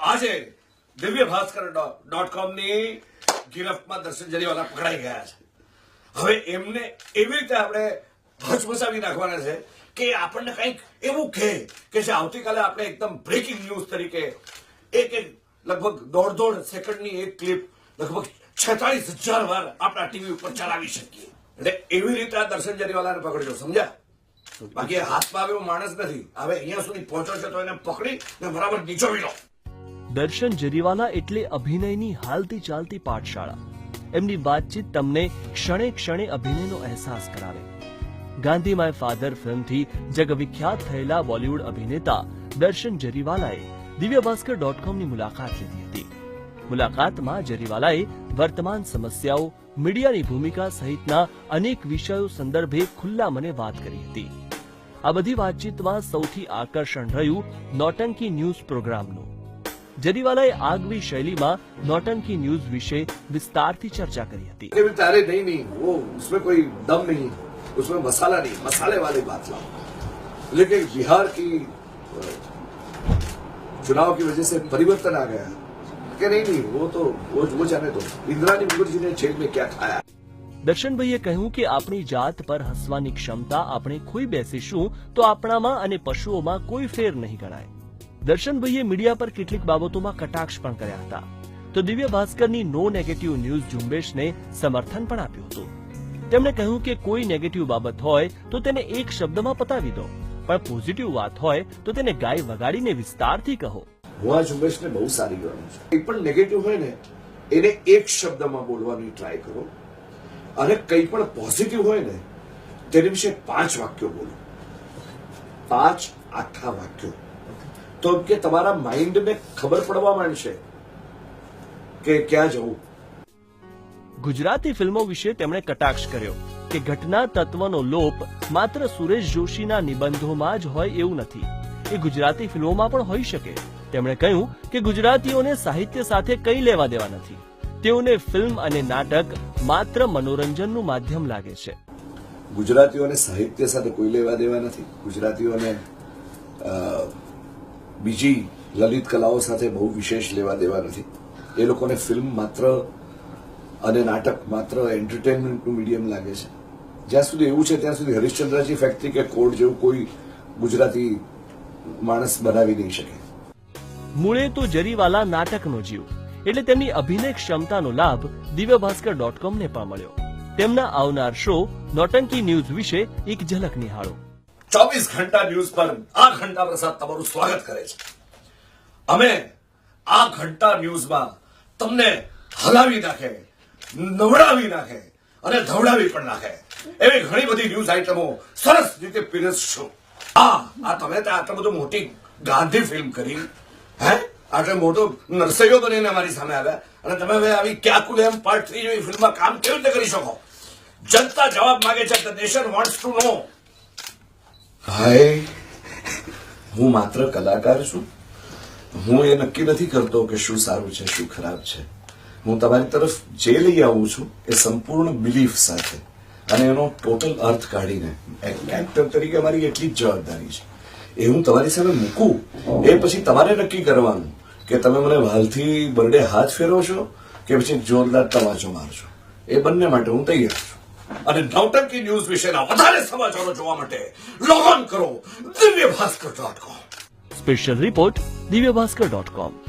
આજે દિવ્ય ભાસ્કર ડોટ કોમની ગિરફ્તમાં દર્શન જરીવાલા પકડાઈ ગયા છે. હવે એમને એવી રીતે આપણે ભસભસાવી નાખવાના છે કે આપણને કંઈક એવું કહે કે જે આવતીકાલે આપણે એકદમ બ્રેકિંગ ન્યૂઝ તરીકે એક એક લગભગ દોઢ દોઢ સેકન્ડની એક ક્લિપ લગભગ છેતાળીસ હજાર વાર આપણા ટીવી ઉપર ચલાવી શકીએ. એટલે એવી રીતે આ દર્શન જરીવાલાને પકડજો, સમજ્યા? બાકી હાથમાં આવે એવો માણસ નથી. હવે અહીંયા સુધી પહોંચો છે તો એને પકડી ને બરાબર નીચોવી લો દર્શન જરીવાલા એટલે અભિનયની હાલતી ચાલતી પાઠશાળા. એમની વાતચીત તમને ક્ષણે ક્ષણે અભિનયનો અહેસાસ કરાવે. ગાંધી માય ફાધર ફિલ્મથી જગવિખ્યાત થયેલા બોલિવૂડ અભિનેતા દર્શન જરીવાલાએ દિવ્યભાસ્કર ડોટ કોમની મુલાકાત લીધી હતી. મુલાકાતમાં જરીવાલાએ વર્તમાન સમસ્યાઓ, મીડિયાની ભૂમિકા સહિતના અનેક વિષયો સંદર્ભે ખુલ્લા મને વાત કરી હતી. આ બધી વાતચીતમાં સૌથી આકર્ષણ રહ્યું નોટંકી ન્યૂઝ પ્રોગ્રામનું. જરીવાલાએ આગવી શૈલીમાં નોટંકી ન્યૂઝ વિશે વિસ્તારથી ચર્ચા કરી હતી कि तारे नहीं नहीं वो उसमें कोई दम नहीं उसमें मसाला नहीं मसाले वाली बात लाओ लेकिन बिहार की अ, चुनाव की वजह से परिवर्तन आ गया कि नहीं नहीं वो तो वो वो जाने दो इंदिरानी मुखर्जी ने जेल में क्या खाया દર્શનભાઈએ કહ્યું કે આપણી જાત પર હસવાની ક્ષમતા આપણે ખોઈ બેસીશું તો આપણામાં અને પશુઓમાં કોઈ ફેર નહીં ગણાય દર્શનભાઈએ મીડિયા પર કેટલીક બાબતોમાં કટાક્ષ પણ કર્યા હતા. તો દિવ્ય ભાસ્કરની નો નેગેટિવ ન્યૂઝ ઝુંબેશને સમર્થન પણ આપ્યું હતું. તેમણે કહ્યું કે કોઈ નેગેટિવ બાબત હોય તો તેને એક શબ્દમાં પતાવી દો. પણ પોઝિટિવ વાત હોય તો તેને ગાય વગાડીને વિસ્તારથી કહો. હું આ ઝુંબેશને બહુ સારી ગણું છું. કંઈ પણ નેગેટિવ હોય ને, એને એક શબ્દમાં બોલવાની ટ્રાય કરો. અને કંઈ પણ પોઝિટિવ હોય ને, તેની વિશે પાંચ વાક્યો બોલો. પાંચ આખા વાક્યો. તો કે તમારા માઇન્ડને ખબર પડવા માંડશે કે ક્યાં જવું. ગુજરાતી ફિલ્મો વિશે તેમણે કટાક્ષ કર્યો કે ઘટના તત્વનો લોપ માત્ર સુરેશ જોશીના નિબંધોમાં જ હોય એવું નથી. એ ગુજરાતી ફિલ્મોમાં પણ હોઈ શકે. તેમણે કહ્યું કે ગુજરાતીઓને સાહિત્ય સાથે કંઈ લેવા દેવા નથી. તેઓને ફિલ્મ અને નાટક માત્ર મનોરંજનનું માધ્યમ લાગે છે. ગુજરાતીઓને સાહિત્ય સાથે કોઈ લેવા દેવા નથી. ગુજરાતીઓને બીજી લલિત કલાઓ સાથે બહુ વિશેષ લેવા દેવા નથી. એ લોકોને ફિલ્મ માત્ર અને નાટક માત્ર એન્ટરટેનમેન્ટનું મીડિયમ લાગે છે. જ્યાં સુધી એવું છે, ત્યાં સુધી હરિશ્ચંદ્રજી ફેક્ટરી કે કોડ જેવું કોઈ ગુજરાતી માણસ બનાવી નહીં શકે. મૂળે તો જરીવાલા નાટકનો જીવ. એટલે તેમની અભિનય ક્ષમતાનો લાભ દિવ્ય ભાસ્કર ડોટ કોમને પણ મળ્યો. તેમના આવનાર શો નોટંકી ન્યૂઝ વિશે એક ઝલક નિહાળો. ચોવીસ ઘંટા ન્યૂઝ પર આ ઘંટા પ્રસાદ તમારું સ્વાગત કરે છે. અમે આ ઘંટા ન્યૂઝમાં તમને હલાવી નાખે, નવડાવી નાખે અને ધવડાવી પણ નાખે. એવી ઘણી બધી ન્યૂઝ આઇટમો સરસ રીતે પીરસશું આ આ તમે તો આટલું બધું મોટી ગાંધી ફિલ્મ કરી, હે? આટલો મોટો નરસૈયો બનીને અમારી સામે આવ્યા. અને તમે હવે આવી ક્યાકુલેમ પાર્ટ થ્રી જેવી ફિલ્મમાં કામ કેવી રીતે કરી શકો? જનતા જવાબ માંગે છે the nation wants to know hi હું માત્ર કલાકાર છું. હું એ નક્કી નથી કરતો કે શું સારું છે, શું ખરાબ છે. હું તમારી તરફ જે લઈ આવું છું એ સંપૂર્ણ બિલીફ સાથે. અને એનો ટોટલ અર્થ કાઢીને એક્ટર તરીકે મારી એટલી જ જવાબદારી છે. એ હું તમારી સામે મૂકું, એ પછી તમારે નક્કી કરવાનું કે તમે મને વાલથી બરડે હાથ ફેરવો છો કે પછી જોરદાર તમાચો મારશો. એ બંને માટે હું તૈયાર છું. અને નવટંકી ન્યૂઝ વિશેના વધારે સમાચારો જોવા માટે લોગ ઓન કરો Divya Bhaskar dot com special report Divya Bhaskar dot કોમ